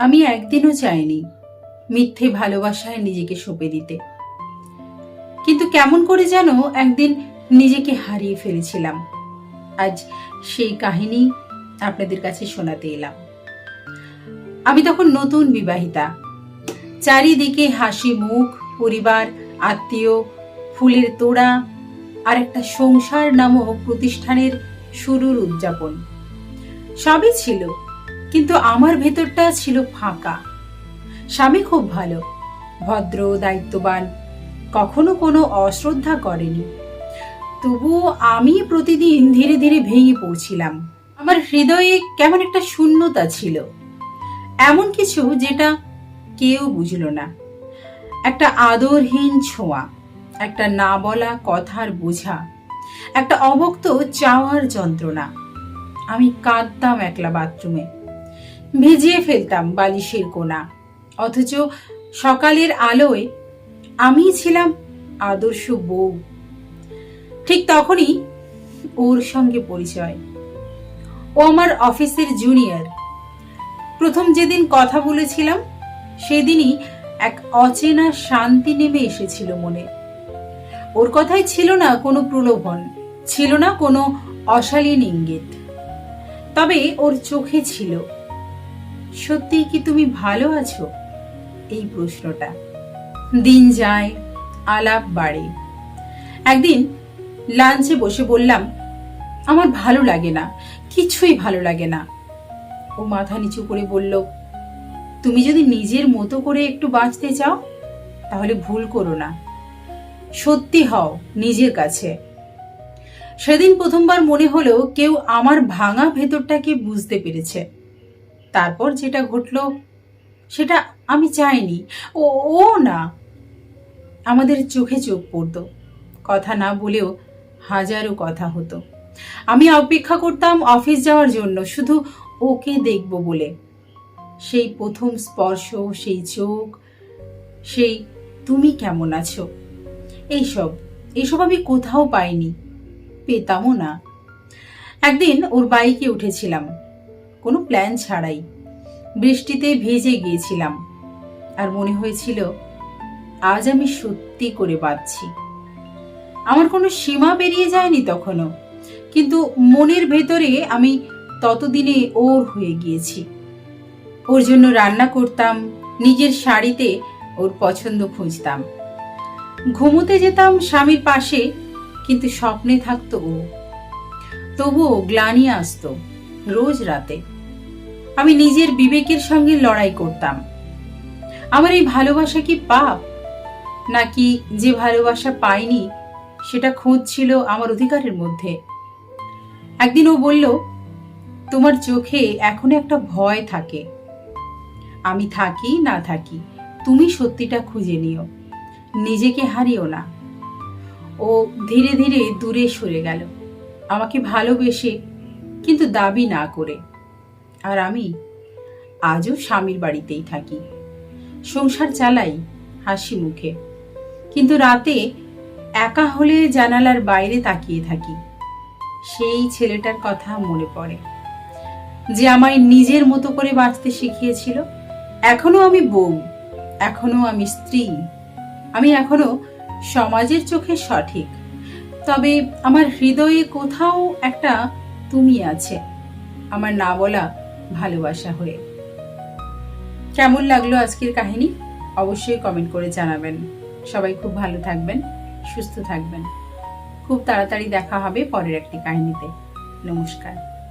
আমি একদিনও চাইনি মিথ্যে ভালোবাসায় নিজেকে সঁপে দিতে। কিন্তু কেমন করে যেন একদিন নিজেকে হারিয়ে ফেলেছিলাম। আজ সেই কাহিনী আপনাদের কাছে শোনাতে এলাম। আমি তখন নতুন বিবাহিতা। চারিদিকে হাসি মুখ, পরিবার, আত্মীয়, ফুলের তোড়া আর একটা সংসার নামক প্রতিষ্ঠানের শুরুর উদযাপন। সবই ছিল কিন্তু আমার ভেতরটা ছিল ফাঁকা। স্বামী খুব ভালো, ভদ্র, দায়িত্ববান, কখনো কোনো অশ্রদ্ধা করেনি। তবুও আমি প্রতিদিন ধীরে ধীরে ভেঙে পড়ছিলাম। আমার হৃদয়ে কেমন একটা শূন্যতা ছিল। এমন কিছু যেটা কেউ বুঝল না। একটা আদরহীন ছোঁয়া, একটা না বলা কথার বোঝা, একটা অবক্ত চাওয়ার যন্ত্রণা। আমি কাঁদতাম একলা বাথরুমে। ভিজিয়ে ফেলতাম বালিশের কোনা অথচ সকালের আলোয় আমি ছিলাম আদর্শ বউ। ঠিক তখনই ওর সঙ্গে পরিচয়। ও আমার অফিসের জুনিয়র। প্রথম যেদিন কথা বলেছিলাম, সেদিনই এক অচেনা শান্তি নেমে এসেছিল মনে। ওর কথাই ছিল না কোনো প্রলোভন, ছিল না কোনো অশালীন ইঙ্গিত। তবে ওর চোখে ছিল সত্যি কি তুমি ভালো আছো? এই প্রশ্নটা। দিন যায়, আলাপ বাড়ে। একদিন লাঞ্চে বসে বললাম, আমার ভালো লাগে না, কিছুই ভালো লাগে না। ও মাথা নিচু করে বলল, তুমি যদি নিজের মতো করে একটু বাঁচতে চাও, তাহলে ভুল করো না। সত্যি হও নিজের কাছে। সেদিন প্রথমবার মনে হলো কেউ আমার ভাঙা ভেতরটাকে বুঝতে পেরেছে। তারপর যেটা ঘটলো, সেটা আমি চাইনি। ও ও না। আমাদের চোখে চোখ পড়তো। কথা না বলেও হাজারো কথা হতো। আমি অপেক্ষা করতাম অফিস যাওয়ার জন্য, শুধু ওকে দেখব বলে। সেই প্রথম স্পর্শ, সেই চোখ, সেই তুমি কেমন আছো? এইসব এইসব আমি কোথাও পাইনি, পেতামও না। একদিন ওর বাইকে উঠেছিলাম। কোনো প্ল্যান ছাড়াই। বৃষ্টিতে ভিজে গিয়েছিলাম। আর মনে হয়েছিল, আজ আমি সত্যি করে বাঁচছি। আমার কোনো সীমা পেরিয়ে যায়নি তখনও, কিন্তু মনের ভেতরে আমি ততদিনে ওর হয়ে গিয়েছি। ওর জন্য রান্না করতাম, নিজের শাড়িতে ওর পছন্দ খুঁজতাম। ঘুমোতে যেতাম স্বামীর পাশে, কিন্তু স্বপ্নে থাকতো ও। তবুও গ্লানি আসতো, রোজ রাতে। আমি নিজের বিবেকের সঙ্গে লড়াই করতাম। আমার এই ভালোবাসা কি পাপ? নাকি যে ভালোবাসা পাইনি, সেটা খোঁজ ছিল আমার অধিকারের মধ্যে। একদিন ও বলল, তোমার চোখে এখনও একটা ভয় থাকে। আমি থাকি, না থাকি, তুমি সত্যিটা খুঁজে নিও। নিজেকে হারিও না। ও ধীরে ধীরে দূরে সরে গেল। আমাকে ভালোবেসে, কিন্তু দাবি না করে আর আমি আজও স্বামীর বাড়িতেই থাকি। সংসার চালাই হাসি মুখে। কিন্তু রাতে একা হলে জানালার বাইরে তাকিয়ে থাকি। সেই ছেলেটার কথা মনে পড়ে। যে আমায় নিজের মতো করে বাঁচতে শিখিয়েছিল। এখনও আমি বউ, এখনও আমি স্ত্রী। আমি এখনও সমাজের চোখে সঠিক। তবে আমার হৃদয়ে কোথাও একটা তুমি আছে। আমার না বলা ভালোবাসা হয়ে। কেমন লাগল আজকের কাহিনী? অবশ্যই কমেন্ট করে জানাবেন। সবাই খুব ভালো থাকবেন, সুস্থ থাকবেন। খুব তাড়াতাড়ি দেখা হবে পরের একটি কাহিনীতে। নমস্কার।